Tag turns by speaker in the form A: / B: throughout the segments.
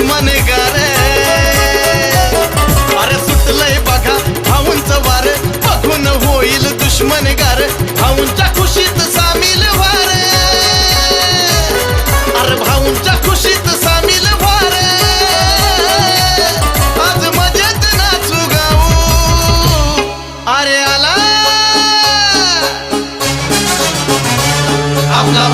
A: दुश्मन गार. अरे सुटलंय बघा भाऊंच वार. बघून होईल दुश्मन गार. भाऊंच्या खुशीत सामील वार अरे भाऊंच्या खुशीत सामील वार आज मजेत नाचू गाऊ. अरे आला. आपला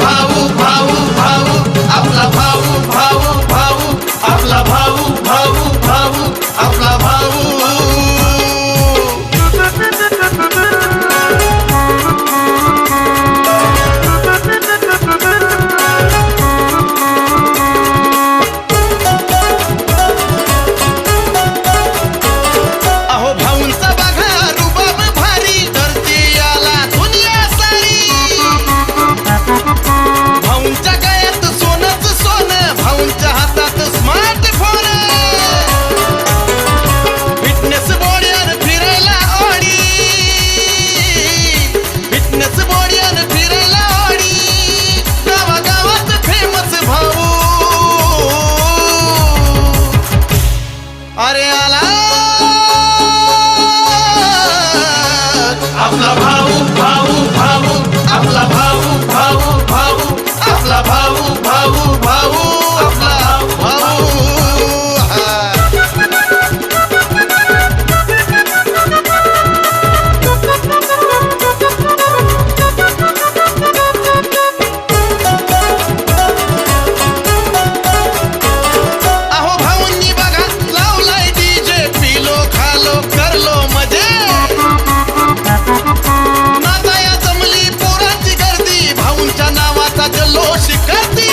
A: अरे आला. आपला Toxicante.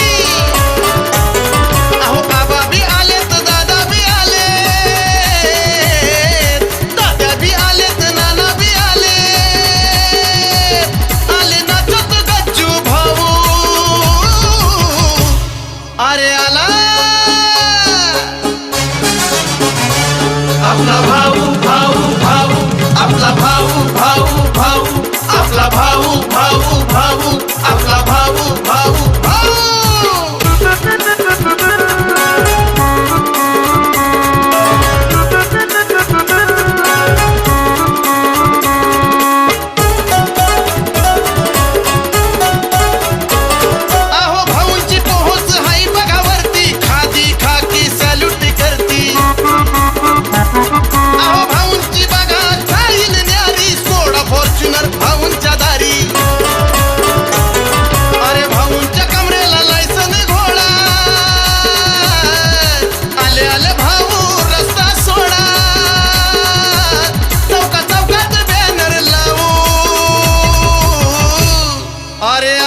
A: আরে